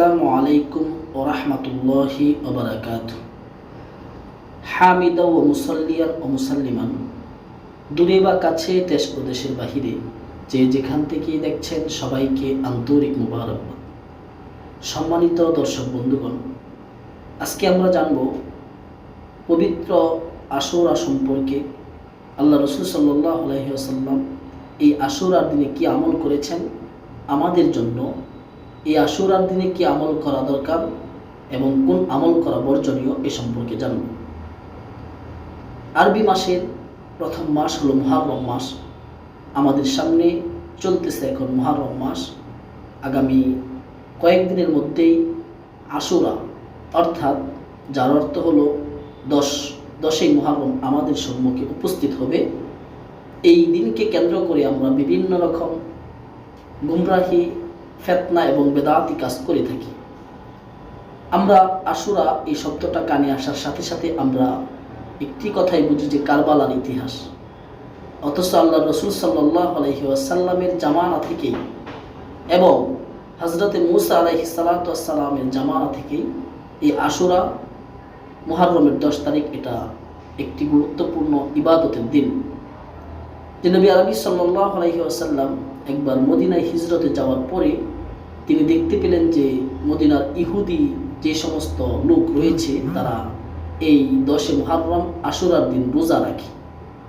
আসসালামু আলাইকুম ও রহমতুল্লাহি ওবরাকাত হামিদা ও মুসল্লিয়ান ও মুসাল্লিমান। দূরে বা কাছে, দেশ ও দেশের বাহিরে, যে যেখান থেকেই দেখছেন সবাইকে আন্তরিক মুবারক। সম্মানিত দর্শক বন্ধুগণ, আজকে আমরা জানব পবিত্র আশুরা সম্পর্কে। আল্লাহ রসুল সাল্লাহ আলহিহাসাল্লাম এই আশুরার দিনে কি আমল করেছেন? আমাদের জন্য এই আশুরার দিনে কি আমল করা দরকার এবং কোন আমল করা বর্জনীয় এ সম্পর্কে জানব আরবি মাসের প্রথম মাস হলো মহারম মাস। আমাদের সামনে চলতেছে এখন মহারম মাস। আগামী কয়েকদিনের মধ্যেই আশুরা, অর্থাৎ যার অর্থ হলো দশ, দশই মহারম আমাদের সম্মুখে উপস্থিত হবে। এই দিনকে কেন্দ্র করে আমরা বিভিন্ন রকম গুমরাহি ফেতনা এবং বেদাতি কাজ করে থাকি। আমরা আশুরা এই শব্দটা কানে আসার সাথে সাথে আমরা একটি কথাই বুঝি যে কারবালার ইতিহাস। অথচ আল্লাহ রসুল সাল্লাহ আলহি আসাল্লামের জামানা থেকেই এবং হজরতে মুসা আলহি সালাতামের জামানা থেকেই এই আশুরা মুহাররমের দশ তারিখ এটা একটি গুরুত্বপূর্ণ ইবাদতের দিন। যে নবী আরবি সাল্লাহ আলহি আসাল্লাম একবার মদিনায় হিজরতে যাওয়ার পরে তিনি দেখতে পেলেন যে মদিনার ইহুদি যে সমস্ত লোক রয়েছে তারা এই দশে মুহাররম আশুরার দিন রোজা রাখে।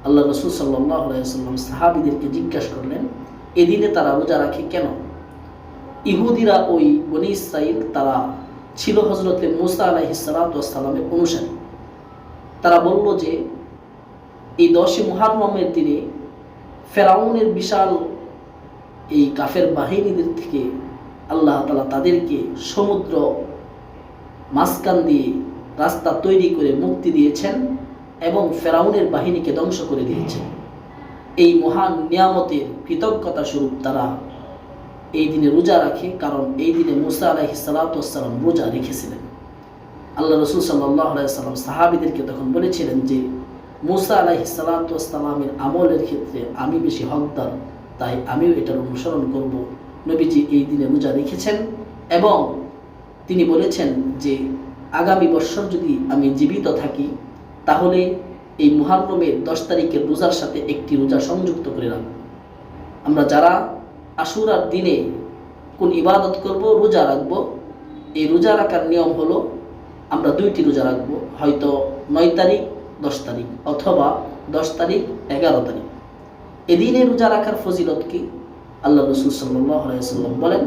আল্লাহ রসুল সাল্লাহ আলাইসাল্লাম সাহাবিদেরকে জিজ্ঞাসা করলেন এদিনে তারা রোজা রাখে কেন? ইহুদিরা ওই বনি ইসরাইল তারা ছিল হজরতে মুসা আলাহি সালাতামের অনুসারী। তারা বলল যে এই দশে মুহাররমের দিনে ফেরাউনের বিশাল এই কাফের বাহিনীদের থেকে আল্লাহ তালা তাদেরকে সমুদ্র মাঝখান দিয়ে রাস্তা তৈরি করে মুক্তি দিয়েছেন এবং ফেরাউনের বাহিনীকে ধ্বংস করে দিয়েছেন। এই মহান নিয়ামতের কৃতজ্ঞতা স্বরূপ তারা এই দিনে রোজা রাখে, কারণ এই দিনে মুসা আলাহি সালাতাম রোজা রেখেছিলেন। আল্লাহ রসুল সাল্লাহ আলাইসাল্লাম সাহাবিদেরকে তখন বলেছিলেন যে মুসা আলাহি সালাতামের আমলের ক্ষেত্রে আমি বেশি হকদার, তাই আমিও এটার অনুসরণ করব। নবীজি এই দিনে রোজা রেখেছেন এবং তিনি বলেছেন যে, আগামী বৎসর যদি আমি জীবিত থাকি, তাহলে এই মুহাররমের দশ তারিখের রোজার সাথে একটি রোজা সংযুক্ত করে রাখব। আমরা যারা আশুরার দিনে কোন ইবাদত করব, রোজা রাখব, এই রোজা রাখার নিয়ম হলো, আমরা দুইটি রোজা রাখব। হয়তো নয় তারিখ দশ তারিখ অথবা দশ তারিখ এগারো তারিখ। এদিনে রোজা রাখার ফজিলত কি? আল্লাহ রসুল সাল্লাম বলেন,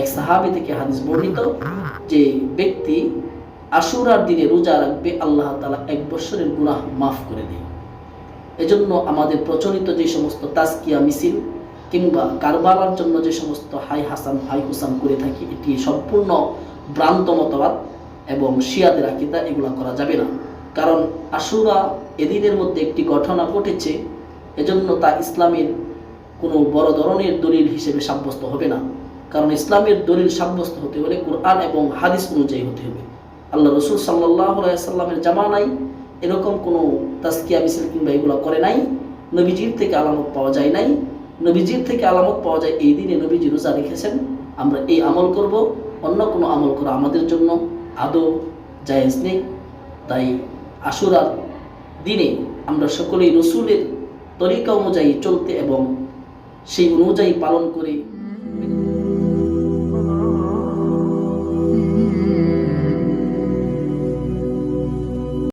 এক সাহাবি থেকে হাদিস বর্ণিত যে ব্যক্তি আশুরার দিনে রোজা রাখবে, আল্লাহ তালা এক বছরের গুনাহ মাফ করে দেয়। এজন্য আমাদের প্রচলিত যে সমস্ত তাজকিয়া মিছিল কিংবা কারবালার জন্য যে সমস্ত হাই হাসান, হাই হুসান করে থাকি, এটি সম্পূর্ণ ভ্রান্ত মতবাদ এবং শিয়াদের আকিদা এগুলো করা যাবে না। কারণ আশুরা এদিনের মধ্যে একটি ঘটনা ঘটেছে, এজন্য তা ইসলামের কোনো বড় ধরনের দলিল হিসেবে সাব্যস্ত হবে না। কারণ ইসলামের দলিল সাব্যস্ত হতে হলে কোরআন এবং হাদিস অনুযায়ী হতে হবে। আল্লাহ রসুল সাল্লাহ সাল্লামের জামানাই এরকম কোনো তাস্কিয়া মিছিল কিংবা এগুলো করে নাই। নবীজির থেকে আলামত পাওয়া যায় নাই। নবীজির থেকে আলামত পাওয়া যায় এই দিনে নবীজি রোজা রেখেছেন। আমরা এই আমল করব, অন্য কোনো আমল করা আমাদের জন্য আদৌ জায়েজ নেই। তাই আশুরার দিনে আমরা সকলেই রসুলের তরিকা অনুযায়ী চলতে এবং সেই অনুযায়ী পালন করে